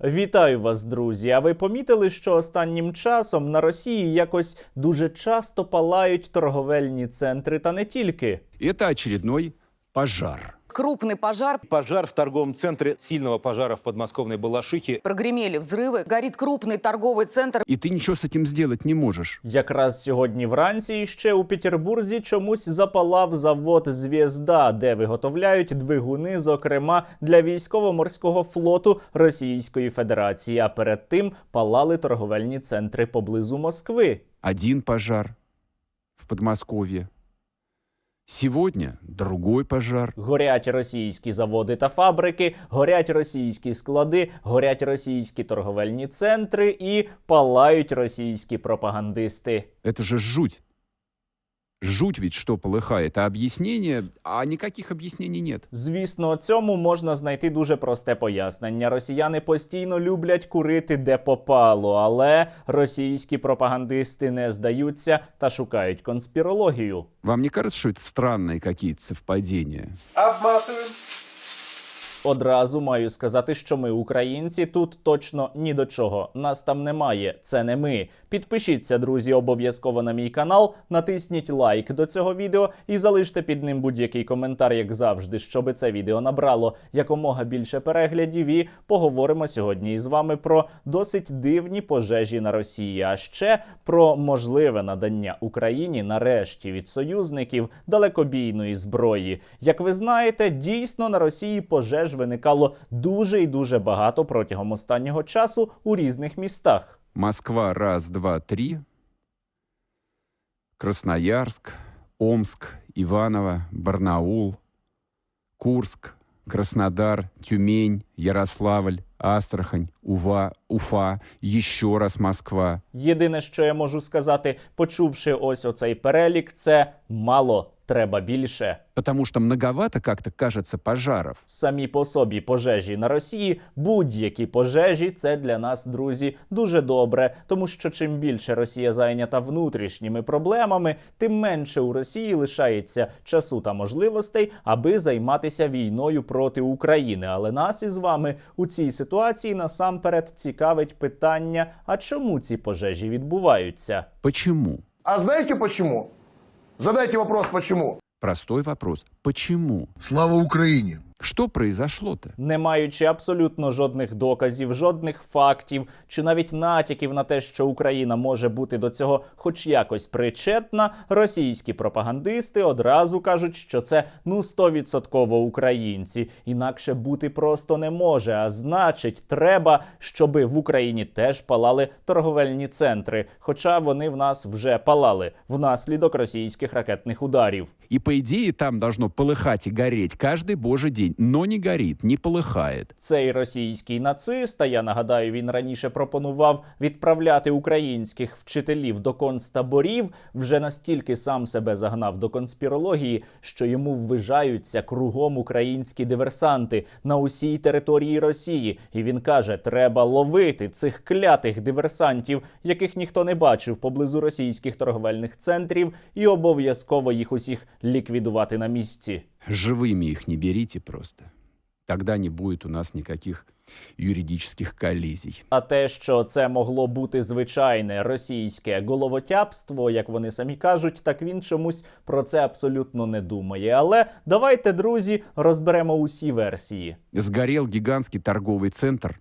Вітаю вас, друзі! А ви помітили, що останнім часом на Росії якось дуже часто палають торговельні центри, та не тільки. Це очередной пожар Крупный пожар, Пожар в торговом центре сильного пожара в подмосковной Балашихе. прогремели взрывы, горит крупный торговый центр. И ты ничего с этим сделать не можешь. Якраз сьогодні вранці ще у Петербурзі чомусь запалав завод Звізда, де виготовляють двигуни, зокрема для військово-морського флоту Російської Федерації. А перед тим палали торговельні центри поблизу Москви. Один пожар в Подмосковье. Сегодня другой пожар. Горять російські заводи та фабрики, горять російські склади, горять російські торговельні центри і палають російські пропагандисти. Это же жуть Жуть ведь что полыхает. А объяснение? А никаких объяснений нет. Звісно, цьому можна знайти дуже просте пояснення. Росіяни постійно люблять курити де попало, але російські пропагандисти не здаються та шукають конспірологію. Вам не кажется, что это странные какие-то совпадения? Одразу маю сказати, що ми, українці, тут точно ні до чого. Нас там немає. Це не ми. Підпишіться, друзі, обов'язково на мій канал, натисніть лайк до цього відео і залиште під ним будь-який коментар, як завжди, щоби це відео набрало якомога більше переглядів. І поговоримо сьогодні із вами про досить дивні пожежі на Росії, а ще про можливе надання Україні нарешті від союзників далекобійної зброї. Як ви знаєте, дійсно на Росії пожеж виникало дуже і дуже багато протягом останнього часу у різних містах. Москва раз, два, три. Красноярск, Омск, Иваново, Барнаул, Курск, Краснодар, Тюмень, Ярославль, Астрахань, Ува, Уфа, еще раз Москва. Єдине, що я можу сказати, почувши ось оцей перелік, це мало, треба більше. Потому что многовато как-то кажется пожаров. Самі по собі пожежі на Росії, будь-які пожежі, це для нас, друзі, дуже добре. Тому що чим більше Росія зайнята внутрішніми проблемами, тим менше у Росії лишається часу та можливостей, аби займатися війною проти України. Але нас із вами у цій ситуації насамперед цікавить питання: а чому ці пожежі відбуваються? Почему? А знаете почему? Задайте вопрос, почему. Простой вопрос. Почему? Слава Україні! Что произошло-то? не маючи абсолютно жодних доказів, жодних фактів чи навіть натяків на те, що Україна може бути до цього хоч якось причетна, російські пропагандисти одразу кажуть, що це ну стовідсотково українці. Інакше бути просто не може. А значить, треба, щоби в Україні теж палали торговельні центри, хоча вони в нас вже палали внаслідок російських ракетних ударів. И по идее там должно полыхать и гореть каждый божий день, но не горит, не полыхает. Цей російський нацист, а я нагадаю, він раніше пропонував відправляти українських вчителів до концтаборів, вже настільки сам себе загнав до конспірології, що йому ввижаються кругом українські диверсанти на усій території Росії. І він каже: треба ловити цих клятих диверсантів, яких ніхто не бачив поблизу російських торговельних центрів, і обов'язково їх усіх ліквідувати на місці. Живыми их не берите просто. Тогда не будет у нас никаких юридичних коллизий. А те, що це могло бути звичайне російське головотяпство, як вони самі кажуть, так він чомусь про це абсолютно не думає. Але давайте, друзі, розберемо усі версії. Згорів гігантський торговий центр,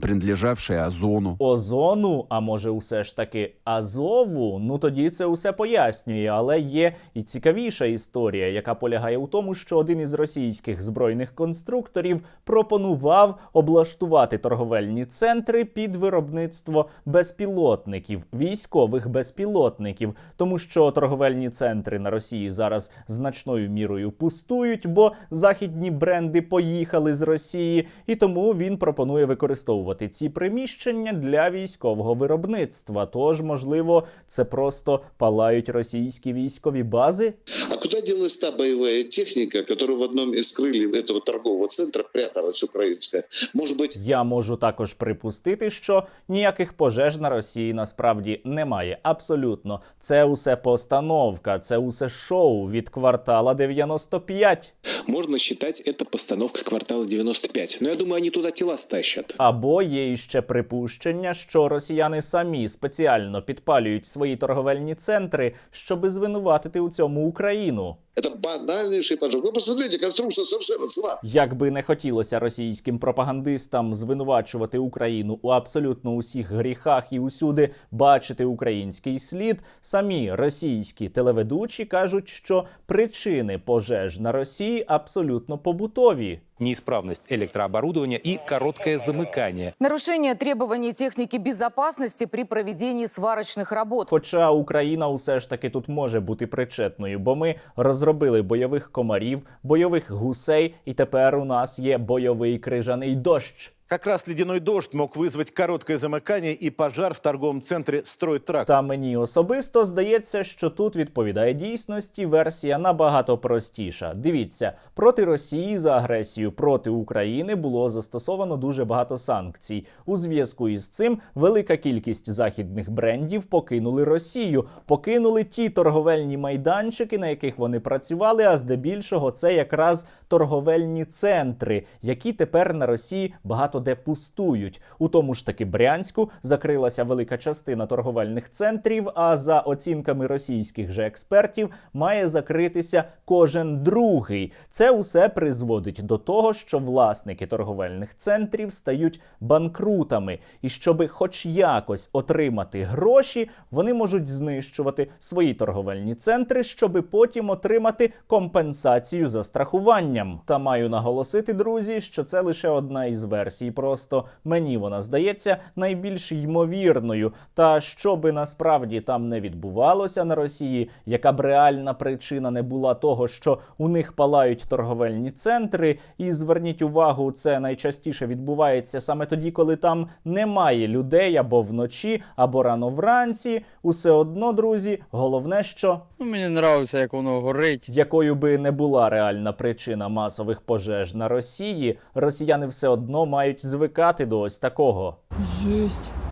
принадлежавший Озону. Озону, а може, усе ж таки Азову. Ну тоді це усе пояснює. Але є і цікавіша історія, яка полягає у тому, що один із російських збройних конструкторів пропонував облаштувати торговельні центри під виробництво безпілотників, військових безпілотників, тому що торговельні центри на Росії зараз значною мірою пустують, бо західні бренди поїхали з Росії, і тому він пропонує використовувати ці приміщення для військового виробництва. Тож, можливо, це просто палають російські військові бази. А куда делась та боевая техника, которая в одном из крыльев этого торгового центра пряталась украинская? Может быть, Я можу також припустити, що ніяких пожеж на Росії насправді немає. Абсолютно, це усе постановка, це усе шоу від квартала 95. Можно считать это постановкой квартала 95. Но я думаю, они туда тела стащат. Або або є іще припущення, що росіяни самі спеціально підпалюють свої торговельні центри, щоби звинуватити у цьому Україну. Это банальнейший поджог. Вы посмотрите, конструкция совершенно цела. Як би не хотілося російським пропагандистам звинувачувати Україну у абсолютно усіх гріхах і усюди бачити український слід, самі російські телеведучі кажуть, що причини пожеж на Росії абсолютно побутові Неисправность электрооборудования и короткое замыкание. Нарушение требований техники безопасности при проведении сварочных работ. Хоча Україна усе ж таки тут може бути причетною, бо ми розробили бойових комарів, бойових гусей, і тепер у нас є бойовий крижаний дощ. Как раз ледяной дождь мог вызвать короткое замыкание и пожар в торговом центре «Стройтрак». Та мені особисто здається, що тут відповідає дійсності версія набагато простіша. Дивіться, проти Росії за агресію проти України було застосовано дуже багато санкцій. У зв'язку із цим велика кількість західних брендів покинули Росію, покинули ті торговельні майданчики, на яких вони працювали. А здебільшого це якраз торговельні центри, які тепер на Росії багато де пустують. У тому ж таки Брянську закрилася велика частина торговельних центрів. А за оцінками російських же експертів, має закритися кожен другий. Це усе призводить до того, що власники торговельних центрів стають банкрутами, і щоби хоч якось отримати гроші, вони можуть знищувати свої торговельні центри, щоби потім отримати компенсацію за страхуванням. Та маю наголосити, друзі, що це лише одна із версій. Просто мені вона здається найбільш ймовірною. Та що би насправді там не відбувалося на Росії, яка б реальна причина не була того, що у них палають торговельні центри, і зверніть увагу, це найчастіше відбувається саме тоді, коли там немає людей або вночі, або рано вранці. Усе одно, друзі, головне, що Ну, мені подобається, як воно горить. якою би не була реальна причина масових пожеж на Росії, росіяни все одно мають звикати до ось такого.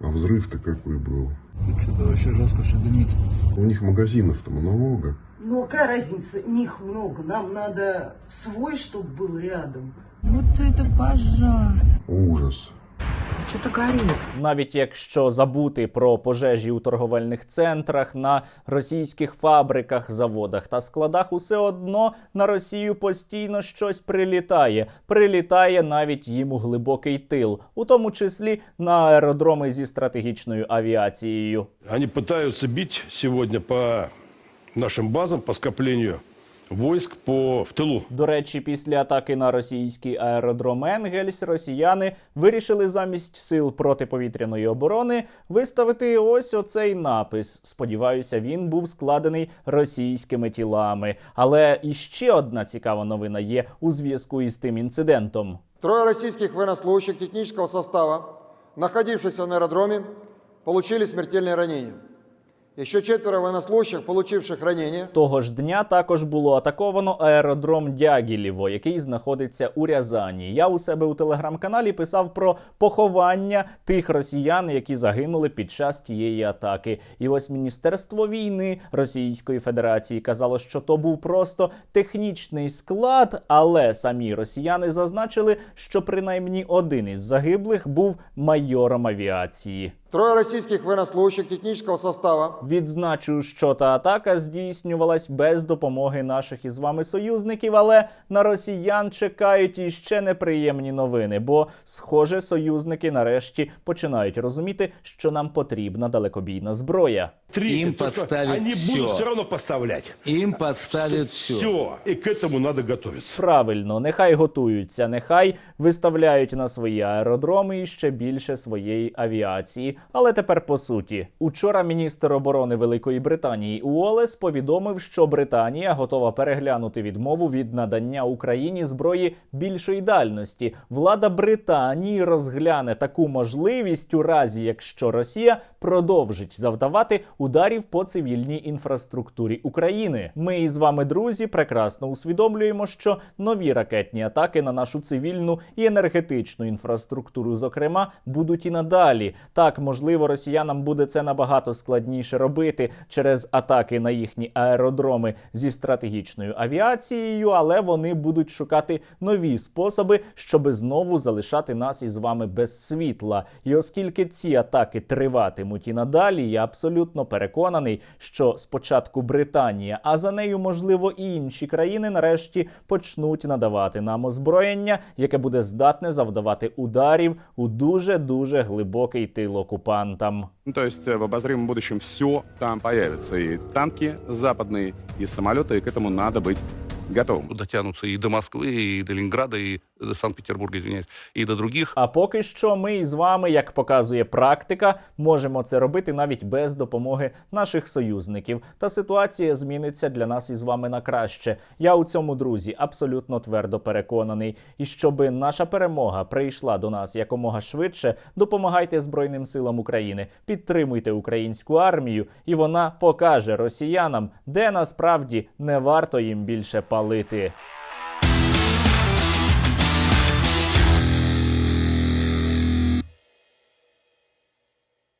А взрыв-то какой был? Что-то вообще жестко все дымит. У них магазинов-то много. Ну какая разница, них много, нам надо свой, чтобы был рядом. Вот это пожар. Ужас. Что-то горит. Навіть якщо забути про пожежі у торговельних центрах, на російських фабриках, заводах та складах, усе одно на Росію постійно щось прилітає. Прилітає навіть їм у глибокий тил, у тому числі на аеродроми зі стратегічною авіацією. Они пытаются бить сегодня по нашим базам, по скоплению войск по, в тылу. До речі, після атаки на російський аеродром Енгельс росіяни вирішили замість сил протиповітряної оборони виставити ось оцей напис. Сподіваюся, він був складений російськими тілами. Але іще одна цікава новина є у зв'язку із тим інцидентом. Трое российских военнослужащих технического состава, находившихся на аэродроме, получили смертельные ранения. Еще четверо военнослужащих, получивших ранения, Того ж дня також було атаковано аеродром Дягілєво, який знаходиться у Рязані. Я у себе у телеграм-каналі писав про поховання тих росіян, які загинули під час тієї атаки. І ось Міністерство війни Російської Федерації казало, що то був просто технічний склад, але самі росіяни зазначили, що принаймні один із загиблих був майором авіації. Трое российских военнослужащих технического состава, Відзначу, що та атака здійснювалась без допомоги наших із вами союзників, але на росіян чекають іще неприємні новини, бо, схоже, союзники нарешті починають розуміти, що нам потрібна далекобійна зброя. Третье, Им подставят Они будут все равно поставлять. Им подставят все. Все. И к этому надо готовиться. Правильно, нехай готуються, нехай виставляють на свої аеродроми і ще більше своєї авіації. Але тепер по суті, учора міністр оборони Великої Британії Уолес повідомив, що Британія готова переглянути відмову від надання Україні зброї більшої дальності. Влада Британії розгляне таку можливість у разі, якщо Росія продовжить завдавати ударів по цивільній інфраструктурі України. Ми із вами, друзі, прекрасно усвідомлюємо, що нові ракетні атаки на нашу цивільну і енергетичну інфраструктуру, зокрема, будуть і надалі. Так, можливо, росіянам буде це набагато складніше робити через атаки на їхні аеродроми зі стратегічною авіацією, але вони будуть шукати нові способи, щоби знову залишати нас із вами без світла. І оскільки ці атаки триватимуть і надалі, я абсолютно переконаний, що спочатку Британія, а за нею, можливо, і інші країни нарешті почнуть надавати нам озброєння, яке буде здатне завдавати ударів у дуже дуже глибокий тил окупантам. Ну, то есть э, в обозримом будущем все там появится. И танки западные, и самолеты, и к этому надо быть готовым. дотянутся и до Москвы, и до Ленинграда, и до Санкт-Петербурга, извиняюсь, и до других. А поки що ми із вами, як показує практика, можемо це робити навіть без допомоги наших союзників. Та ситуація зміниться для нас із вами на краще. Я у цьому друзі абсолютно твердо переконаний. І щоби наша перемога прийшла до нас якомога швидше, допомагайте Збройним силам України, підтримуйте українську армію, і вона покаже росіянам, де насправді не варто їм більше палити.